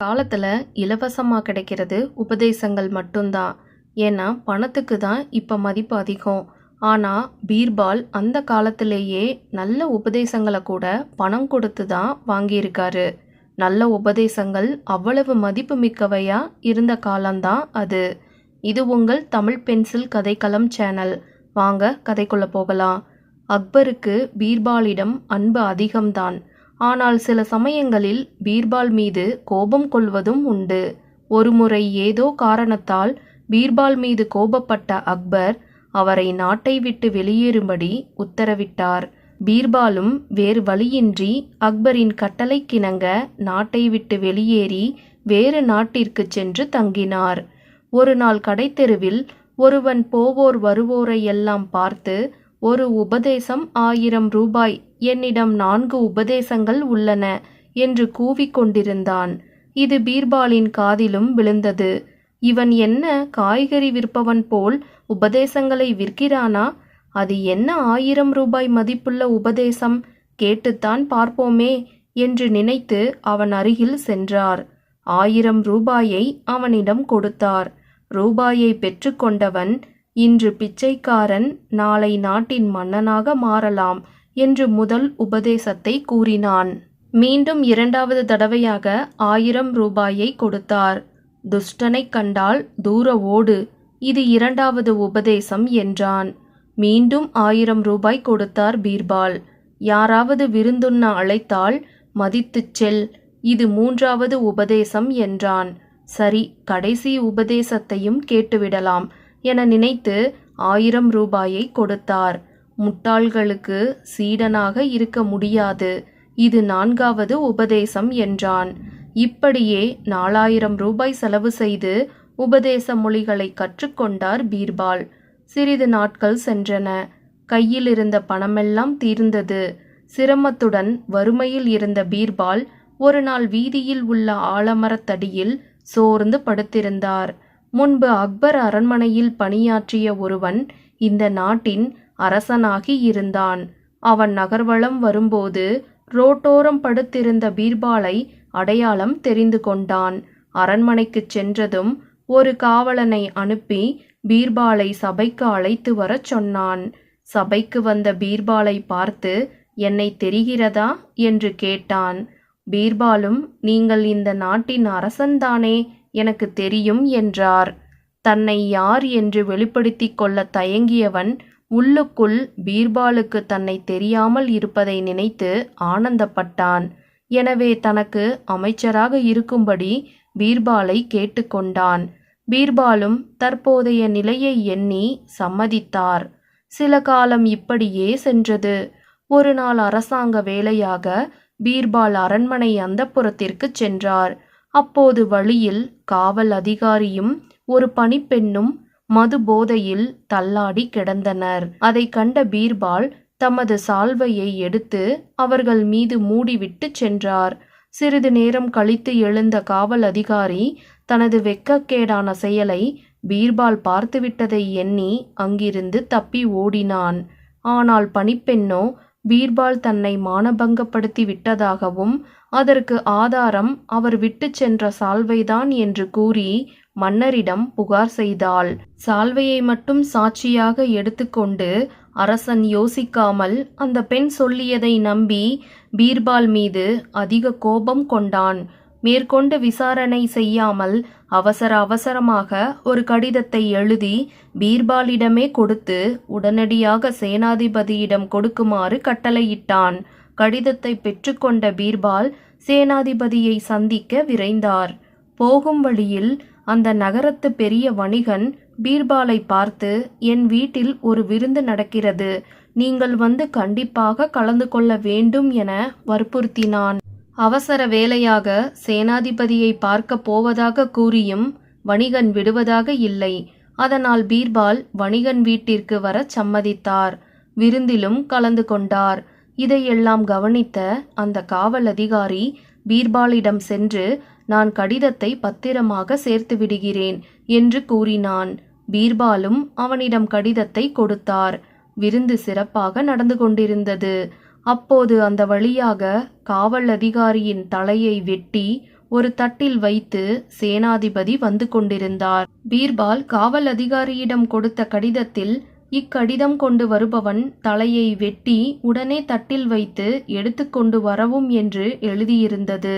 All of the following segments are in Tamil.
காலத்தில் இலவசமாக கிடைக்கிறது உபதேசங்கள் மட்டும்தான் ஏன்னா பணத்துக்கு தான் இப்போ மதிப்பு அதிகம். ஆனால் பீர்பால் அந்த காலத்திலேயே நல்ல உபதேசங்களை கூட பணம் கொடுத்து தான் வாங்கியிருக்காரு. நல்ல உபதேசங்கள் அவ்வளவு மதிப்பு மிக்கவையா இருந்த காலம்தான் அது. இது உங்கள் தமிழ் பென்சில் கதைக்களம் சேனல். வாங்க கதைக்குள்ளே போகலாம். அக்பருக்கு பீர்பாலிடம் அன்பு அதிகம்தான். ஆனால் சில சமயங்களில் பீர்பால் மீது கோபம் கொள்வதும் உண்டு. ஒருமுறை ஏதோ காரணத்தால் பீர்பால் மீது கோபப்பட்ட அக்பர் அவரை நாட்டை விட்டு வெளியேறும்படி உத்தரவிட்டார். பீர்பாலும் வேறு வழியின்றி அக்பரின் கட்டளைக்கிணங்க நாட்டை விட்டு வெளியேறி வேறு நாட்டிற்கு சென்று தங்கினார். ஒரு நாள் கடைத்தெருவில் ஒருவன் போவோர் வருவோரை எல்லாம் பார்த்து ஒரு உபதேசம் ஆயிரம் ரூபாய். என்னிடம் நான்கு உபதேசங்கள் உள்ளன என்று கூவிக் கொண்டிருந்தான். இது பீர்பாலின் காதிலும் விழுந்தது. இவன் என்ன காய்கறி விற்பவன் போல் உபதேசங்களை விற்கிறானா? அது என்ன ஆயிரம் ரூபாய் மதிப்புள்ள உபதேசம்? கேட்டுத்தான் பார்ப்போமே என்று நினைத்து அவன் அருகில் சென்றார். ஆயிரம் ரூபாயை அவனிடம் கொடுத்தார். ரூபாயை பெற்றுக்கொண்டவன் இன்று பிச்சைக்காரன் நாளை நாட்டின் மன்னனாக மாறலாம் என்று முதல் உபதேசத்தை கூறினான். மீண்டும் இரண்டாவது தடவையாக ஆயிரம் ரூபாயை கொடுத்தார். துஷ்டனைக் கண்டால் தூர ஓடு இது இரண்டாவது உபதேசம் என்றான். மீண்டும் ஆயிரம் ரூபாய் கொடுத்தார் பீர்பால். யாராவது விருந்துண்ண அழைத்தால் மதித்துச் செல் இது மூன்றாவது உபதேசம் என்றான். சரி கடைசி உபதேசத்தையும் கேட்டுவிடலாம். என நினைத்து ஆயிரம் ரூபாயை கொடுத்தார். முட்டாள்களுக்கு சீடனாக இருக்க முடியாது. இது நான்காவது உபதேசம் என்றான். இப்படியே நாலாயிரம் ரூபாய் செலவு செய்து உபதேச மொழிகளை கற்றுக்கொண்டார் பீர்பால். சிறிது நாட்கள் சென்றன. கையில் இருந்த பணமெல்லாம் தீர்ந்தது. சிரமத்துடன் வறுமையில் இருந்த பீர்பால் ஒரு நாள் வீதியில் உள்ள ஆலமரத்தடியில் சோர்ந்து படுத்திருந்தார். முன்பு அக்பர் அரண்மனையில் பணியாற்றிய ஒருவன் இந்த நாட்டின் அரசனாகி இருந்தான். அவன் நகர்வலம் வரும்போது ரோட்டோரம் படுத்திருந்த பீர்பாலை அடையாளம் தெரிந்து கொண்டான். அரண்மனைக்குச் சென்றதும் ஒரு காவலனை அனுப்பி பீர்பாலை சபைக்கு அழைத்து வரச் சொன்னான். சபைக்கு வந்த பீர்பாலை பார்த்து என்னை தெரிகிறதா? என்று கேட்டான். பீர்பாலும் நீங்கள் இந்த நாட்டின் அரசன்தானே? எனக்கு தெரியும் என்றார். தன்னை யார் என்று வெளிப்படுத்திக் கொள்ள தயங்கியவன் உள்ளுக்குள் பீர்பாலுக்கு தன்னை தெரியாமல் இருப்பதை நினைத்து ஆனந்தப்பட்டான். எனவே தனக்கு அமைச்சராக இருக்கும்படி பீர்பாலை கேட்டுக்கொண்டான் பீர்பாலும் தற்போதைய நிலையை எண்ணி சம்மதித்தார். சில காலம் இப்படியே சென்றது. ஒரு நாள் அரசாங்க வேலையாக பீர்பால் அரண்மனை அந்தப்புறத்திற்குச் சென்றார். அப்போது வழியில் காவல் அதிகாரியும் ஒரு பணிப்பெண்ணும் மது போதையில் தள்ளாடி கிடந்தனர். அதை கண்ட பீர்பால் தமது சால்வையை எடுத்து அவர்கள் மீது மூடிவிட்டு சென்றார். சிறிது நேரம் கழித்து எழுந்த காவல் அதிகாரி தனது வெட்கக்கேடான செயலை பீர்பால் பார்த்துவிட்டதை எண்ணி அங்கிருந்து தப்பி ஓடினான். ஆனால் பணிப்பெண்ணோ பீர்பால் தன்னை மானபங்கப்படுத்தி விட்டதாகவும் அதற்கு ஆதாரம் அவர் விட்டுச் சென்ற சால்வைதான் என்று கூறி மன்னரிடம் புகார் செய்தாள். சால்வையை மட்டும் சாட்சியாக எடுத்துக்கொண்டு அரசன் யோசிக்காமல் அந்த பெண் சொல்லியதை நம்பி பீர்பால் மீது அதிக கோபம் கொண்டான். மேற்கொண்டு விசாரணை செய்யாமல் அவசர அவசரமாக ஒரு கடிதத்தை எழுதி பீர்பாலிடமே கொடுத்து உடனடியாக சேனாதிபதியிடம் கொடுக்குமாறு கட்டளையிட்டான். கடிதத்தை பெற்றுக்கொண்ட பீர்பால் சேனாதிபதியை சந்திக்க விரைந்தார். போகும் வழியில் அந்த நகரத்து பெரிய வணிகன் பீர்பாலை பார்த்து என் வீட்டில் ஒரு விருந்து நடக்கிறது. நீங்கள் வந்து கண்டிப்பாக கலந்து கொள்ள வேண்டும் என வற்புறுத்தினான். அவசர வேலையாக சேனாதிபதியை பார்க்க போவதாக கூறியும் வணிகன் விடுவதாக இல்லை. அதனால் பீர்பால் வணிகன் வீட்டிற்கு வர சம்மதித்தார். விருந்திலும் கலந்து கொண்டார். இதையெல்லாம் கவனித்த அந்த காவல் அதிகாரி பீர்பாலிடம் சென்று நான் கடிதத்தை பத்திரமாக சேர்த்து விடுகிறேன் என்று கூறினான். பீர்பாலும் அவனிடம் கடிதத்தை கொடுத்தார். விருந்து சிறப்பாக நடந்து கொண்டிருந்தது. அப்போது அந்த வழியாக காவல் அதிகாரியின் தலையை வெட்டி ஒரு தட்டில் வைத்து சேனாதிபதி வந்து கொண்டிருந்தார். பீர்பால் காவல் அதிகாரியிடம் கொடுத்த கடிதத்தில் இக்கடிதம் கொண்டு வருபவன் தலையை வெட்டி உடனே தட்டில் வைத்து எடுத்துக்கொண்டு வரவும் என்று எழுதியிருந்தது.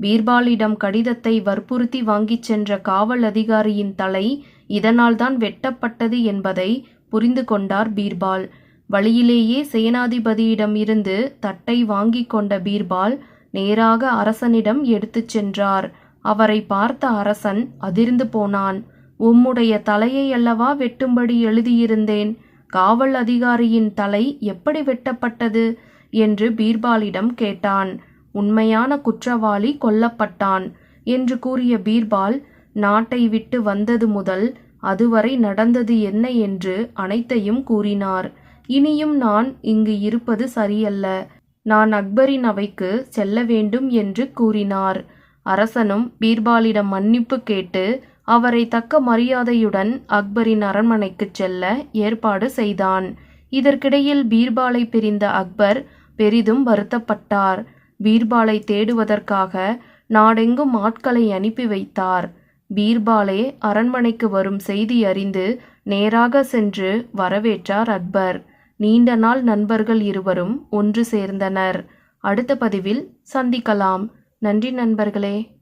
பீர்பாலிடம் கடிதத்தை வற்புறுத்தி வாங்கிச் சென்ற காவல் அதிகாரியின் தலை இதனால்தான் வெட்டப்பட்டது என்பதை புரிந்து கொண்டார் பீர்பால். வழியிலேயே சேனாதிபதியிடம் இருந்து தட்டை வாங்கிக் கொண்ட பீர்பால் நேராக அரசனிடம் எடுத்துச் சென்றார். அவரை பார்த்த அரசன் அதிர்ந்து போனான். உம்முடைய தலையை அல்லவா வெட்டும்படி எழுதியிருந்தேன். காவல் அதிகாரியின் தலை எப்படி வெட்டப்பட்டது? என்று பீர்பாலிடம் கேட்டான். உண்மையான குற்றவாளி கொல்லப்பட்டான் என்று கூறிய பீர்பால் நாட்டை விட்டு வந்தது முதல் அதுவரை நடந்தது என்ன என்று அனைத்தையும் கூறினார். இனியும் நான் இங்கு இருப்பது சரியல்ல. நான் அக்பரின் அவைக்கு செல்ல வேண்டும் என்று கூறினார். அரசனும் பீர்பாலிடம் மன்னிப்பு கேட்டு அவரை தக்க மரியாதையுடன் அக்பரின் அரண்மனைக்குச் செல்ல ஏற்பாடு செய்தான். இதற்கிடையில் பீர்பாலை பிரிந்த அக்பர் பெரிதும் வருத்தப்பட்டார். பீர்பாலை தேடுவதற்காக நாடெங்கும் ஆட்களை அனுப்பி வைத்தார். பீர்பாலே அரண்மனைக்கு வரும் செய்தி அறிந்து நேராக சென்று வரவேற்றார் அக்பர். நீண்ட நாள் நண்பர்கள் இருவரும் ஒன்று சேர்ந்தனர். அடுத்த பதிவில் சந்திக்கலாம். நன்றி நண்பர்களே.